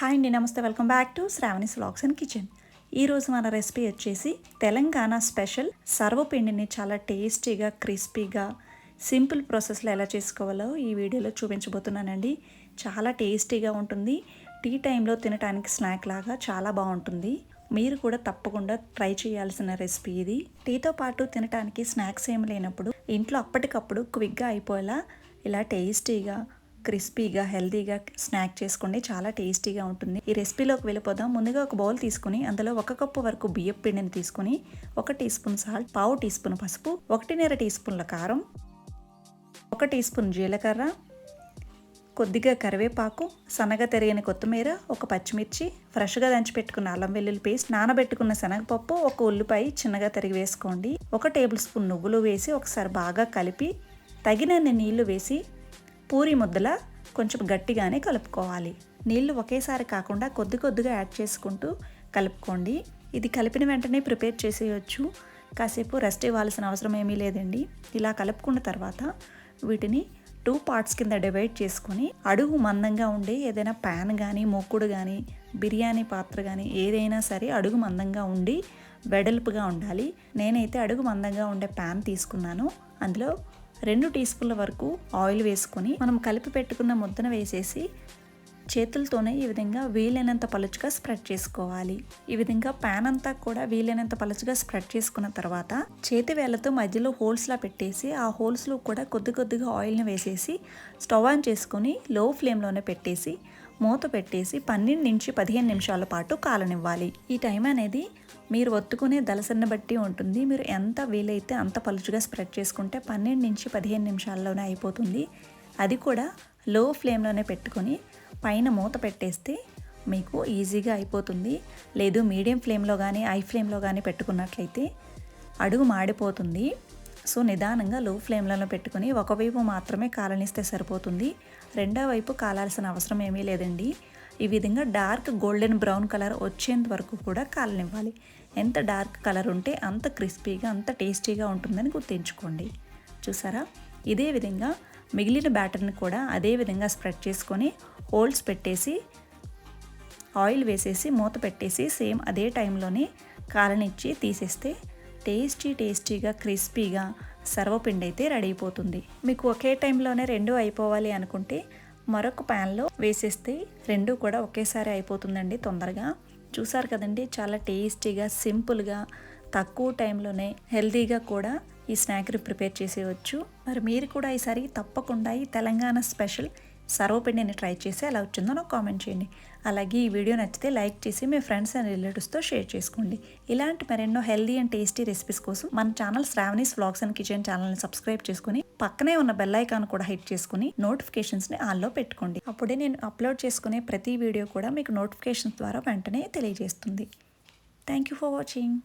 Hi అండి నమస్తే. Welcome back to Shravani vlogs and kitchen. ఈరోజు మన రెసిపీ వచ్చేసి తెలంగాణ స్పెషల్ సర్వపిండిని చాలా టేస్టీగా క్రిస్పీగా సింపుల్ ప్రాసెస్లో ఎలా చేసుకోవాలో ఈ వీడియోలో చూపించబోతున్నానండి. చాలా టేస్టీగా ఉంటుంది. టీ టైంలో తినడానికి స్నాక్ లాగా చాలా బాగుంటుంది. మీరు కూడా తప్పకుండా ట్రై చేయాల్సిన రెసిపీ ఇది. టీతో పాటు తినడానికి స్నాక్స్ ఏం లేనప్పుడు ఇంట్లో అప్పటికప్పుడు క్విక్గా అయిపోయేలా ఇలా టేస్టీగా క్రిస్పీగా హెల్తీగా స్నాక్ చేసుకోండి. చాలా టేస్టీగా ఉంటుంది. ఈ రెసిపీలోకి వెళ్ళిపోదాం. ముందుగా ఒక బౌల్ తీసుకుని అందులో ఒక కప్పు వరకు బియ్యం పిండిని తీసుకుని ఒక టీ స్పూన్ సాల్ట్ పావు టీ స్పూన్ పసుపు ఒకటిన్నర టీ స్పూన్ల కారం ఒక టీ స్పూన్ జీలకర్ర కొద్దిగా కరివేపాకు సన్నగా తరిగిన కొత్తిమీర ఒక పచ్చిమిర్చి ఫ్రెష్గా దంచి పెట్టుకున్న అల్లం వెల్లుల్లి పేస్ట్ నానబెట్టుకున్న శనగపప్పు ఒక ఉల్లిపాయ చిన్నగా తరిగి వేసుకోండి. ఒక టేబుల్ స్పూన్ నువ్వులు వేసి ఒకసారి బాగా కలిపి తగినన్ని నీళ్ళు వేసి పూరి ముద్దల కొంచెం గట్టిగానే కలుపుకోవాలి. నీళ్ళు ఒకేసారి కాకుండా కొద్ది కొద్దిగా యాడ్ చేసుకుంటూ కలుపుకోండి. ఇది కలిపిన వెంటనే ప్రిపేర్ చేసేయచ్చు. కాసేపు రెస్ట్ ఇవ్వాల్సిన అవసరం ఏమీ లేదండి. ఇలా కలుపుకున్న తర్వాత వీటిని టూ పార్ట్స్ కింద డివైడ్ చేసుకొని అడుగు మందంగా ఉండే ఏదైనా ప్యాన్ కానీ మొక్కుడు కానీ బిర్యానీ పాత్ర కానీ ఏదైనా సరే అడుగు మందంగా ఉండి వెడల్పుగా ఉండాలి. నేనైతే అడుగు మందంగా ఉండే ప్యాన్ తీసుకున్నాను. అందులో రెండు టీ స్పూన్ల వరకు ఆయిల్ వేసుకొని మనం కలిపి పెట్టుకున్న ముద్దన వేసేసి చేతులతోనే ఈ విధంగా వీలైనంత పలుచుగా స్ప్రెడ్ చేసుకోవాలి. ఈ విధంగా ప్యాన్ అంతా కూడా వీలైనంత పలుచుగా స్ప్రెడ్ చేసుకున్న తర్వాత చేతి వేళ్ళతో మధ్యలో హోల్స్లా పెట్టేసి ఆ హోల్స్లో కూడా కొద్ది కొద్దిగా ఆయిల్ని వేసేసి స్టవ్ ఆన్ చేసుకొని లో ఫ్లేమ్లోనే పెట్టేసి మూత పెట్టేసి పన్నెండు నుంచి పదిహేను నిమిషాల పాటు కాలనివ్వాలి. ఈ టైం అనేది మీరు ఒత్తుకునే దలసన్న బట్టి ఉంటుంది. మీరు ఎంత వీలైతే అంత పలుచుగా స్ప్రెడ్ చేసుకుంటే పన్నెండు నుంచి పదిహేను నిమిషాల్లోనే అయిపోతుంది. అది కూడా లో ఫ్లేమ్లోనే పెట్టుకొని పైన మూత పెట్టేస్తే మీకు ఈజీగా అయిపోతుంది. లేదు మీడియం ఫ్లేమ్లో కానీ ఐ ఫ్లేమ్లో కానీ పెట్టుకున్నట్లయితే అడుగు మాడిపోతుంది. సో నిదానంగా లో ఫ్లేమ్లలో పెట్టుకుని ఒకవైపు మాత్రమే కాలనిస్తే సరిపోతుంది. రెండో వైపు కాలాల్సిన అవసరం ఏమీ లేదండి. ఈ విధంగా డార్క్ గోల్డెన్ బ్రౌన్ కలర్ వచ్చేంత వరకు కూడా కాలనివ్వాలి. ఎంత డార్క్ కలర్ ఉంటే అంత క్రిస్పీగా అంత టేస్టీగా ఉంటుందని గుర్తుంచుకోండి. చూసారా? ఇదే విధంగా మిగిలిన బ్యాటర్ని కూడా అదే విధంగా స్ప్రెడ్ చేసుకొని హోల్స్ పెట్టేసి ఆయిల్ వేసేసి మూత పెట్టేసి సేమ్ అదే టైంలోనే కాలనిచ్చి తీసేస్తే టేస్టీ టేస్టీగా క్రిస్పీగా సర్వపిండి అయితే రెడీ అయిపోతుంది మీకు ఒకే టైంలోనే రెండు అయిపోవాలి అనుకుంటే మరొక ప్యాన్లో వేసేస్తే రెండు కూడా ఒకేసారి అయిపోతుందండి తొందరగా. చూసారు కదండి చాలా టేస్టీగా సింపుల్గా తక్కువ టైంలోనే హెల్తీగా కూడా ఈ స్నాక్ని ప్రిపేర్ చేసేయచ్చు. మరి మీరు కూడా ఈసారి తప్పకుండా ఈ తెలంగాణ స్పెషల్ సర్వపిండిని ట్రై చేసి ఎలా వచ్చిందో నాకు కామెంట్ చేయండి. అలాగే ఈ వీడియో నచ్చితే లైక్ చేసి మీ ఫ్రెండ్స్ అండ్ రిలేటివ్స్తో షేర్ చేసుకోండి. ఇలాంటి మరెన్నో హెల్దీ అండ్ టేస్టీ రెసిపీస్ కోసం మన channel Shravani's vlogs and kitchen ఛానల్ని సబ్స్క్రైబ్ చేసుకుని పక్కనే ఉన్న బెల్ ఐకాన్ కూడా హిట్ చేసుకుని నోటిఫికేషన్స్ని ఆన్లో పెట్టుకోండి. అప్పుడే నేను అప్లోడ్ చేసుకునే ప్రతి వీడియో కూడా మీకు నోటిఫికేషన్స్ ద్వారా వెంటనే తెలియజేస్తుంది. Thank you for watching.